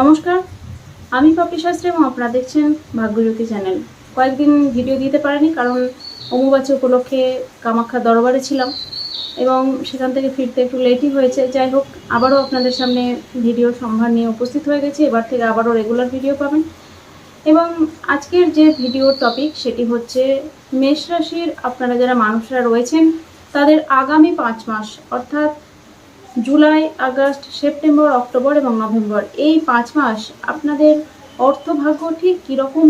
নমস্কার, আমি পাপড়ি শাস্ত্রী এবং আপনারা দেখছেন ভাগ্যজ্যোতি চ্যানেল। কয়েকদিন ভিডিও দিতে পারিনি কারণ অমুবাচী উপলক্ষে কামাখ্যা দরবারে ছিলাম এবং সেখান থেকে ফিরতে একটু লেটই হয়েছে। যাই হোক, আবারও আপনাদের সামনে ভিডিও সম্ভার নিয়ে উপস্থিত হয়ে গেছি। এবার থেকে আবারও রেগুলার ভিডিও পাবেন। এবং আজকের যে ভিডিওর টপিক সেটি হচ্ছে মেষ রাশির আপনারা যারা মানুষরা রয়েছেন, তাদের আগামী পাঁচ মাস, অর্থাৎ জুলাই, আগস্ট, সেপ্টেম্বর, অক্টোবর এবং নভেম্বর। এই পাঁচ মাস আপনাদের অর্থভাগ্য ঠিক কীরকম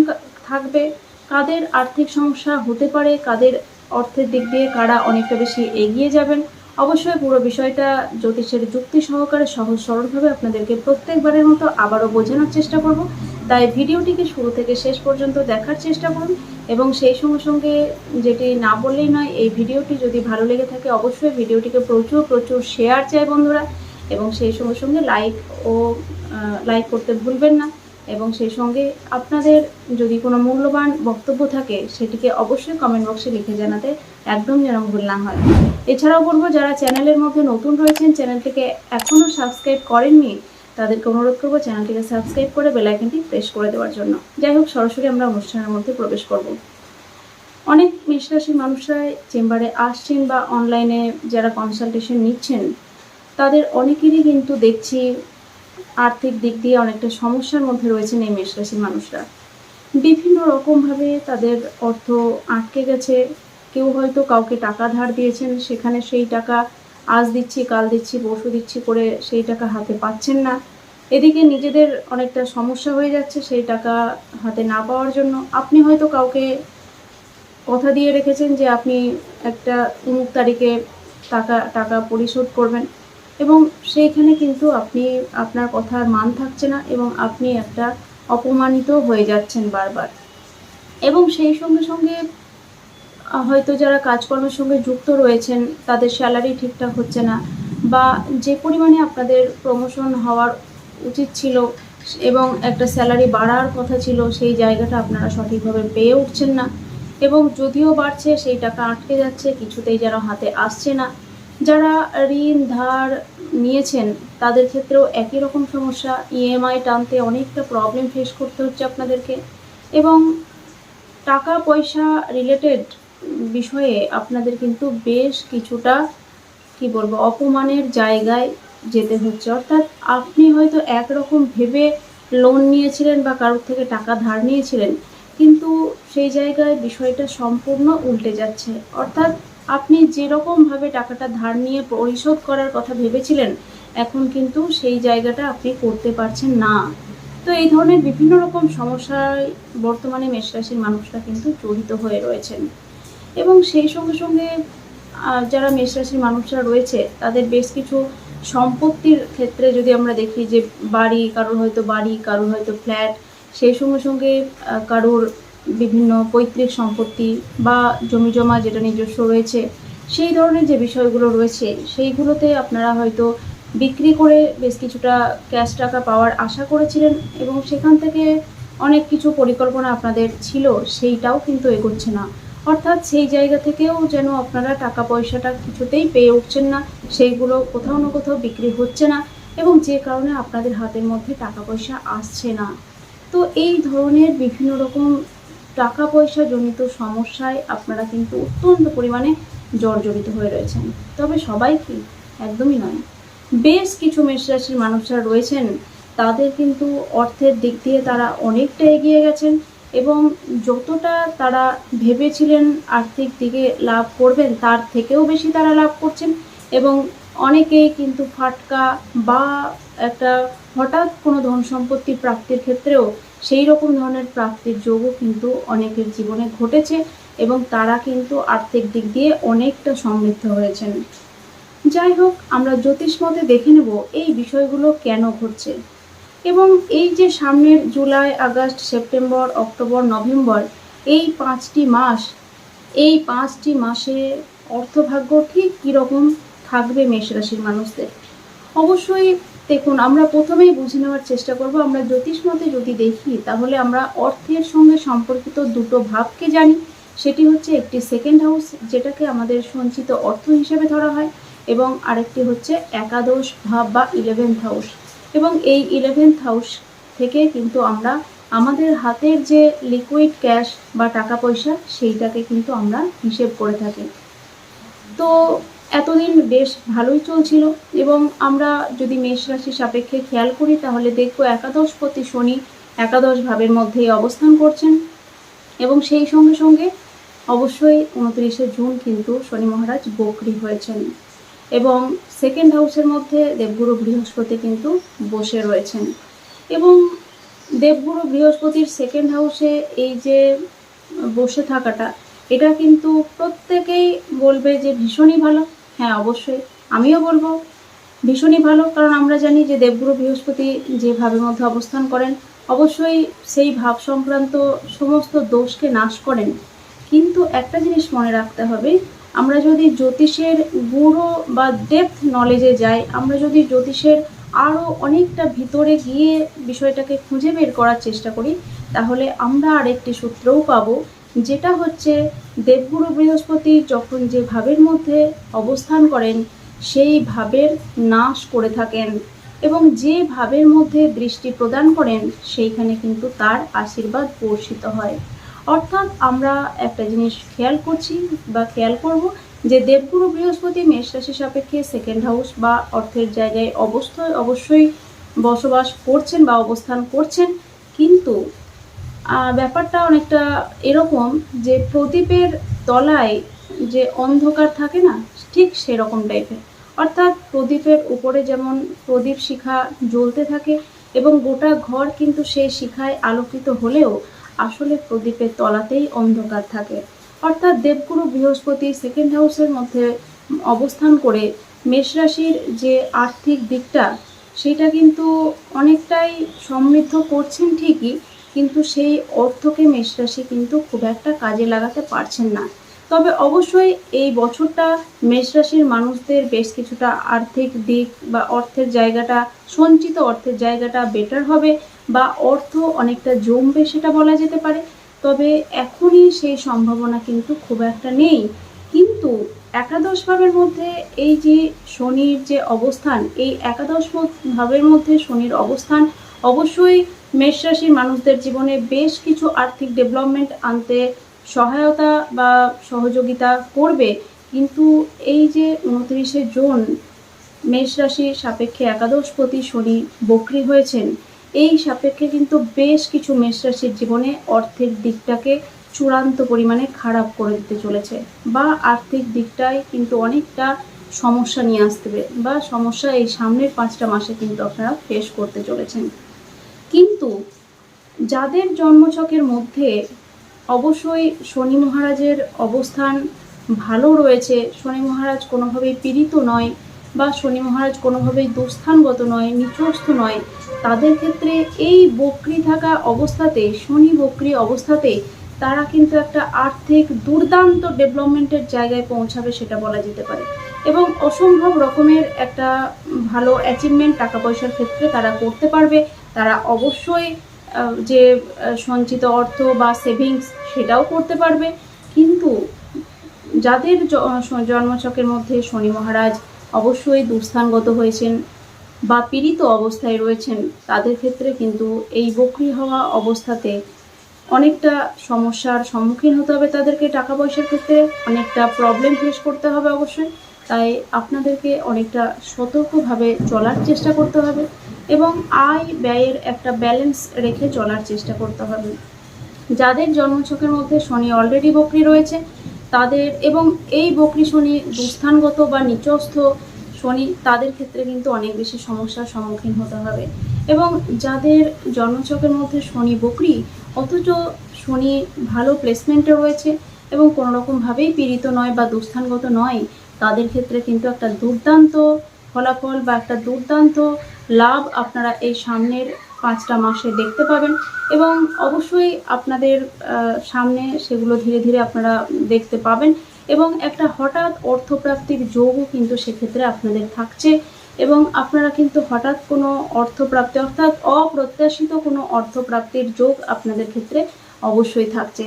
থাকবে? কাদের আর্থিক সমস্যা হতে পারে? কাদের অর্থের দিক দিয়ে কারা অনেকটা বেশি এগিয়ে যাবেন? অবশ্যই পুরো বিষয়টা জ্যোতিষের যুক্তি সহকারে সহজ সরলভাবে আপনাদেরকে প্রত্যেকবারের মতো আবারও বোঝানোর চেষ্টা করব। তাই ভিডিওটিকে শুরু থেকে শেষ পর্যন্ত দেখার চেষ্টা করুন এবং সেই সঙ্গে সঙ্গে যেটি না বললেই নয়, এই ভিডিওটি যদি ভালো লেগে থাকে অবশ্যই ভিডিওটিকে প্রচুর প্রচুর শেয়ার চাই বন্ধুরা এবং সেই সঙ্গে সঙ্গে লাইক ও লাইক করতে ভুলবেন না এবং সেই সঙ্গে আপনাদের যদি কোনো মূল্যবান বক্তব্য থাকে সেটিকে অবশ্যই কমেন্ট বক্সে লিখে জানাতে একদম যেন ভুল না হয়। এছাড়াও বলব, যারা চ্যানেলের মধ্যে নতুন রয়েছেন চ্যানেলটিকে এখনও সাবস্ক্রাইব করেননি তাদেরকে অনুরোধ করব চ্যানেলটিকে সাবস্ক্রাইব করে বেলাইকনটি প্রেস করে দেওয়ার জন্য। যাই হোক, সরাসরি আমরা অনুষ্ঠানের মধ্যে প্রবেশ করব। অনেক মেষরাশির মানুষরাই চেম্বারে আসছেন বা অনলাইনে যারা কনসালটেশন নিচ্ছেন, তাদের অনেকেরই কিন্তু দেখছি আর্থিক দিক দিয়ে অনেকটা সমস্যার মধ্যে রয়েছেন এই মেষরাশির মানুষরা। বিভিন্ন রকমভাবে তাদের অর্থ আটকে গেছে। কেউ হয়তো কাউকে টাকা ধার দিয়েছেন, সেখানে সেই টাকা আজ দিচ্ছি, কাল দিচ্ছি, পরশু দিচ্ছি করে সেই টাকা হাতে পাচ্ছেন না। এদিকে নিজেদের অনেকটা সমস্যা হয়ে যাচ্ছে সেই টাকা হাতে না পাওয়ার জন্য। আপনি হয়তো কাউকে কথা দিয়ে রেখেছেন যে আপনি একটা উমুক তারিখে টাকা টাকা পরিশোধ করবেন এবং সেইখানে কিন্তু আপনি, আপনার কথার মান থাকছে না এবং আপনি একটা অপমানিত হয়ে যাচ্ছেন বারবার। এবং সেই সঙ্গে সঙ্গে হয়তো যারা কাজকর্মের সঙ্গে যুক্ত রয়েছেন, তাদের স্যালারি ঠিকঠাক হচ্ছে না বা যে পরিমাণে আপনাদের প্রমোশন হওয়ার উচিত ছিল এবং একটা স্যালারি বাড়ার কথা ছিল, সেই জায়গাটা আপনারা সঠিকভাবে পেয়ে উঠছেন না। এবং যদিও বাড়ছে, সেই টাকা আটকে যাচ্ছে, কিছুতেই যেন হাতে আসছে না। যারা ঋণ ধার নিয়েছেন, তাদের ক্ষেত্রেও একই রকম সমস্যা। ইএমআই টানতে অনেকটা প্রবলেম ফেস করতে হচ্ছে আপনাদেরকে। এবং টাকা পয়সা রিলেটেড বিষয়ে আপনাদের কিন্তু বেশ কিছুটা, কি বলব, অপমানের জায়গায় যেতে হচ্ছে। অর্থাৎ আপনি হয়তো একরকম ভেবে লোন নিয়েছিলেন বা কারোর থেকে টাকা ধার নিয়েছিলেন, কিন্তু সেই জায়গায় বিষয়টা সম্পূর্ণ উল্টে যাচ্ছে। অর্থাৎ আপনি যেরকমভাবে টাকাটা ধার নিয়ে পরিশোধ করার কথা ভেবেছিলেন, এখন কিন্তু সেই জায়গাটা আপনি করতে পারছেন না। তো এই ধরনের বিভিন্ন রকম সমস্যায় বর্তমানে মেষরাশির মানুষরা কিন্তু জড়িত হয়ে রয়েছেন। এবং সেই সঙ্গে সঙ্গে যারা মেষরাশির মানুষরা রয়েছে, তাদের বেশ কিছু সম্পত্তির ক্ষেত্রে যদি আমরা দেখি যে বাড়ি, কারোর হয়তো বাড়ি, কারোর হয়তো ফ্ল্যাট সেই সঙ্গে সঙ্গে কারোর বিভিন্ন পৈতৃক সম্পত্তি বা জমি জমা যেটা নিজস্ব রয়েছে, সেই ধরনের যে বিষয়গুলো রয়েছে, সেইগুলোতে আপনারা হয়তো বিক্রি করে বেশ কিছুটা ক্যাশ টাকা পাওয়ার আশা করেছিলেন এবং সেখান থেকে অনেক কিছু পরিকল্পনা আপনাদের ছিল, সেইটাও কিন্তু এগোচ্ছে না। অর্থাৎ সেই জায়গা থেকেও যেন আপনারা টাকা পয়সাটা কিছুতেই পেয়ে উঠছেন না, সেইগুলো কোথাও না কোথাও বিক্রি হচ্ছে না এবং যে কারণে আপনাদের হাতের মধ্যে টাকা পয়সা আসছে না। তো এই ধরনের বিভিন্ন রকম টাকা পয়সা জনিত সমস্যায় আপনারা কিন্তু অত্যন্ত পরিমাণে জর্জরিত হয়ে রয়েছেন। তবে সবাই কি? একদমই নয়। বেশ কিছু মেষরাশির মানুষরা রয়েছেন, তাদের কিন্তু অর্থের দিক দিয়ে তারা অনেকটা এগিয়ে গেছেন। এবং যতটা তারা ভেবেছিলেন আর্থিক দিকে লাভ করবেন, তার থেকেও বেশি তারা লাভ করছেন এবং অনেকেই কিন্তু ফাটকা বা একটা হঠাৎ কোনো ধন সম্পত্তি প্রাপ্তির ক্ষেত্রেও সেই রকম ধরনের প্রাপ্তির যোগও কিন্তু অনেকের জীবনে ঘটেছে এবং তারা কিন্তু আর্থিক দিক দিয়ে অনেকটা সমৃদ্ধ হয়েছেন। যাই হোক, আমরা জ্যোতিষ মতে দেখে নেব এই বিষয়গুলো কেন ঘটছে। এবং এই যে সামনের জুলাই, আগস্ট, সেপ্টেম্বর, অক্টোবর, নভেম্বর, এই পাঁচটি মাস, এই পাঁচটি মাসে অর্থভাগ্য ঠিক কীরকম থাকবে মেষ রাশির মানুষদের? অবশ্যই দেখুন, আমরা প্রথমেই বুঝে নেওয়ার চেষ্টা করব, আমরা জ্যোতিষ মতে যদি দেখি, তাহলে আমরা অর্থের সঙ্গে সম্পর্কিত দুটো ভাবকে জানি? সেটি হচ্ছে একটি সেকেন্ড হাউস যেটাকে আমাদের সঞ্চিত অর্থ হিসেবে ধরা হয়, এবং আরেকটি হচ্ছে একাদশ ভাব বা ইলেভেন্থ হাউস এবং এই ইলেভেন্থ হাউস থেকে কিন্তু আমরা আমাদের হাতের যে লিকুইড ক্যাশ বা টাকা পয়সা, সেইটাকে কিন্তু আমরা হিসেব করে থাকি। তো এতদিন বেশ ভালোই চলছিল এবং আমরা যদি মেষ রাশি সাপেক্ষে খেয়াল করি, তাহলে দেখব একাদশ প্রতি শনি একাদশ ভাবের মধ্যেই অবস্থান করছেন এবং সেই সঙ্গে সঙ্গে অবশ্যই উনত্রিশে জুন কিন্তু শনি মহারাজ বকরি হয়েছেন। এবং সেকেন্ড হাউসের মধ্যে দেবগুরু বৃহস্পতি কিন্তু বসে রয়েছেন। এবং দেবগুরু বৃহস্পতির সেকেন্ড হাউসে এই যে বসে থাকাটা, এটা কিন্তু প্রত্যেকেই বলবে যে ভীষণই ভালো। হ্যাঁ অবশ্যই। আমিও বলব, ভীষণই ভালো। কারণ আমরা জানি যে দেবগুরু বৃহস্পতি যে ভাবের মধ্যে অবস্থান করেন, অবশ্যই সেই ভাব সংক্রান্ত সমস্ত দোষকে নাশ করেন। কিন্তু একটা জিনিস মনে রাখতে হবে আমরা যদি জ্যোতিষের গুঁড়ো বা ডেপথ নলেজে যাই, আমরা যদি জ্যোতিষের আরও অনেকটা ভিতরে গিয়ে বিষয়টাকে খুঁজে বের করার চেষ্টা করি, তাহলে আমরা আরেকটি সূত্রও পাবো, যেটা হচ্ছে দেবগুরু বৃহস্পতি যখন যে ভাবের মধ্যে অবস্থান করেন, সেই ভাবের নাশ করে থাকেন এবং যে ভাবের মধ্যে দৃষ্টি প্রদান করেন, সেইখানে কিন্তু তার আশীর্বাদ বর্ষিত হয়। অর্থাৎ আমরা একটা জিনিস খেয়াল করছি বা খেয়াল করব যে দেবগুরু বৃহস্পতি মেষ রাশি সাপেক্ষে সেকেন্ড হাউস বা অর্থের জায়গায় অবস্থায় অবশ্যই বসবাস করছেন বা অবস্থান করছেন। কিন্তু ব্যাপারটা অনেকটা এরকম যে প্রদীপের তলায় যে অন্ধকার থাকে না, ঠিক সেরকম টাইপের। অর্থাৎ প্রদীপের উপরে যেমন প্রদীপ শিখা জ্বলতে থাকে এবং গোটা ঘর কিন্তু সেই শিখায় আলোকিত হলেও আসলে প্রদীপের তলাতেই অন্ধকার থাকে। অর্থাৎ দেবগুরু বৃহস্পতি সেকেন্ড হাউসের মধ্যে অবস্থান করে মেষ রাশির যে আর্থিক দিকটা, সেটা কিন্তু অনেকটাই সমৃদ্ধ করছেন ঠিকই, কিন্তু সেই অর্থকে মেষরাশি কিন্তু খুব একটা কাজে লাগাতে পারছেন না। তবে অবশ্যই এই বছরটা মেষরাশির মানুষদের বেশ কিছুটা আর্থিক দিক বা অর্থের জায়গাটা, সঞ্চিত অর্থের জায়গাটা বেটার হবে। বা অর্থ অনেকটা জমবে সেটা বলা যেতে পারে। তবে এখনই সেই সম্ভাবনা কিন্তু খুব একটা নেই। কিন্তু একাদশ ভাবের মধ্যে এই যে শনির যে অবস্থান, এই একাদশ ভাবের মধ্যে শনির অবস্থান, অবশ্যই মেষ রাশির মানুষদের জীবনে বেশ কিছু আর্থিক ডেভেলপমেন্ট আনতে সহায়তা বা সহযোগিতা করবে। কিন্তু এই যে উনত্রিশে জুন, মেষ রাশির সাপেক্ষে একাদশপতি শনি বক্রি হয়েছেন। এই সাপেক্ষে কিন্তু বেশ কিছু মেষ রাশির জীবনে অর্থের দিকটাকে চূড়ান্ত পরিমাণে খারাপ করে দিতে চলেছে বা আর্থিক দিকটায় কিন্তু অনেকটা সমস্যা নিয়ে আসতে বা সমস্যা এই সামনের পাঁচটা মাসে কিন্তু আপনারা ফেস করতে চলেছেন। কিন্তু যাদের জন্মছকের মধ্যে অবশ্যই শনি মহারাজের অবস্থান ভালো রয়েছে, শনি মহারাজ কোনোভাবেই পীড়িত নয় বা শনি মহারাজ কোনোভাবেই দুস্থানগত নয়, নিচস্থ নয়। তাদের ক্ষেত্রে এই বক্রি থাকা অবস্থাতে, শনি বক্রি অবস্থাতে তারা কিন্তু একটা আর্থিক দুর্দান্ত ডেভেলপমেন্টের জায়গায় পৌঁছাবে সেটা বলা যেতে পারে। এবং অসম্ভব রকমের একটা ভালো অ্যাচিভমেন্ট টাকা পয়সার ক্ষেত্রে তারা করতে পারবে। তারা অবশ্যই যে সঞ্চিত অর্থ বা সেভিংস সেটাও করতে পারবে। কিন্তু যাদের জন্মচকের মধ্যে শনি মহারাজ অবশ্যই দুস্থানগত হয়েছেন বা পীড়িত অবস্থায় রয়েছেন তাদের ক্ষেত্রে কিন্তু এই বকরি হওয়া অবস্থাতে অনেকটা সমস্যার সম্মুখীন হতে হবে তাদেরকে টাকা পয়সার ক্ষেত্রে, অনেকটা প্রবলেম ফেস করতে হবে অবশ্যই। তাই আপনাদেরকে অনেকটা সতর্কভাবে চলার চেষ্টা করতে হবে এবং আয় ব্যয়ের একটা ব্যালেন্স রেখে চলার চেষ্টা করতে হবে। যাদের জন্মছকের মধ্যে শনি অলরেডি বকরি রয়েছে তাদের এবং এই বকরি শনি দুস্থানগত বা নিচস্থ শনি তাদের ক্ষেত্রে কিন্তু অনেক বেশি সমস্যার সম্মুখীন হতে হবে। এবং যাদের জন্মছকের মধ্যে শনি বকরি, অথচ শনি ভালো প্লেসমেন্টে রয়েছে এবং কোনো রকমভাবেই পীড়িত নয় বা দুস্থানগত নয়, তাদের ক্ষেত্রে কিন্তু একটা দুর্দান্ত ফলাফল বা একটা দুর্দান্ত লাভ আপনারা এই সামনের পাঁচটা মাসে দেখতে পাবেন এবং অবশ্যই আপনাদের সামনে সেগুলো ধীরে ধীরে আপনারা দেখতে পাবেন এবং একটা হঠাৎ অর্থপ্রাপ্তির যোগও কিন্তু সেক্ষেত্রে আপনাদের থাকছে এবং আপনারা কিন্তু হঠাৎ কোনো অর্থপ্রাপ্তি অর্থাৎ অপ্রত্যাশিত কোনো অর্থপ্রাপ্তির যোগ আপনাদের ক্ষেত্রে অবশ্যই থাকছে।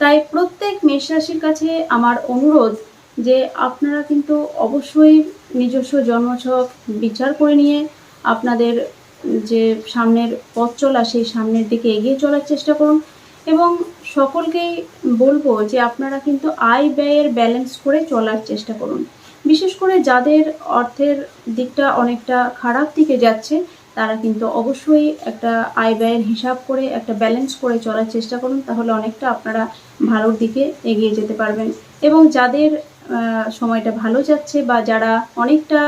তাই প্রত্যেক মেষ রাশির কাছে আমার অনুরোধ যে আপনারা কিন্তু অবশ্যই নিজস্ব জন্মছক বিচার করে নিয়ে আপনাদের যে সামনের পথ চলা, সেই সামনের দিকে এগিয়ে চলার চেষ্টা করুন। এবং সকলকেই বলব যে আপনারা কিন্তু আয় ব্যয়ের ব্যালেন্স করে চলার চেষ্টা করুন। বিশেষ করে যাদের অর্থের দিকটা অনেকটা খারাপ দিকে যাচ্ছে, তারা কিন্তু অবশ্যই একটা আয় ব্যয়ের হিসাব করে একটা ব্যালেন্স করে চলার চেষ্টা করুন, তাহলে অনেকটা আপনারা ভালোর দিকে এগিয়ে যেতে পারবেন। এবং যাদের সময়টা ভালো যাচ্ছে বা যারা অনেকটা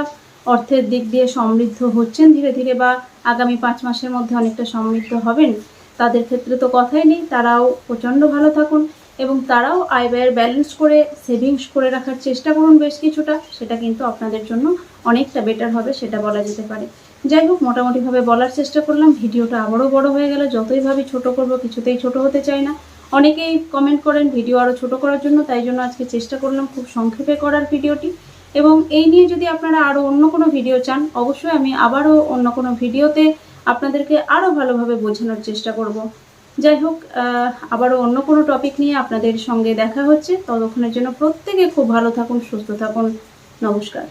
অর্থের দিক দিয়ে সমৃদ্ধ হচ্ছেন, ধীরে ধীরে বা আগামী পাঁচ মাসের মধ্যে অনেকটা সমৃদ্ধ হবেন। তাদের ক্ষেত্রে তো কথাই নেই, তারাও প্রচণ্ড ভালো থাকুন এবং তারাও আয় ব্যয়ের ব্যালেন্স করে সেভিংস করে রাখার চেষ্টা করুন বেশ কিছুটা। সেটা কিন্তু আপনাদের জন্য অনেকটা বেটার হবে, সেটা বলা যেতে পারে। যাই হোক, মোটামুটিভাবে বলার চেষ্টা করলাম। ভিডিওটা আবারও বড় হয়ে গেল। যতই ভাবি ছোট করব, কিছুতেই ছোট হতে চাই না। অনেকেই কমেন্ট করেন, ভিডিও আরও ছোট করার জন্য, তাই জন্য আজকে চেষ্টা করলাম খুব সংক্ষেপে করার ভিডিওটি। এবং এই নিয়ে যদি আপনারা আরও অন্য কোনো ভিডিও চান, অবশ্যই আমি আবারও অন্য কোনো ভিডিওতে আপনাদেরকে আরও ভালোভাবে বোঝানোর চেষ্টা করব। যাই হোক আবারও অন্য কোনো টপিক নিয়ে আপনাদের সঙ্গে দেখা হচ্ছে। ততক্ষণের জন্য প্রত্যেকে খুব ভালো থাকুন, সুস্থ থাকুন। নমস্কার।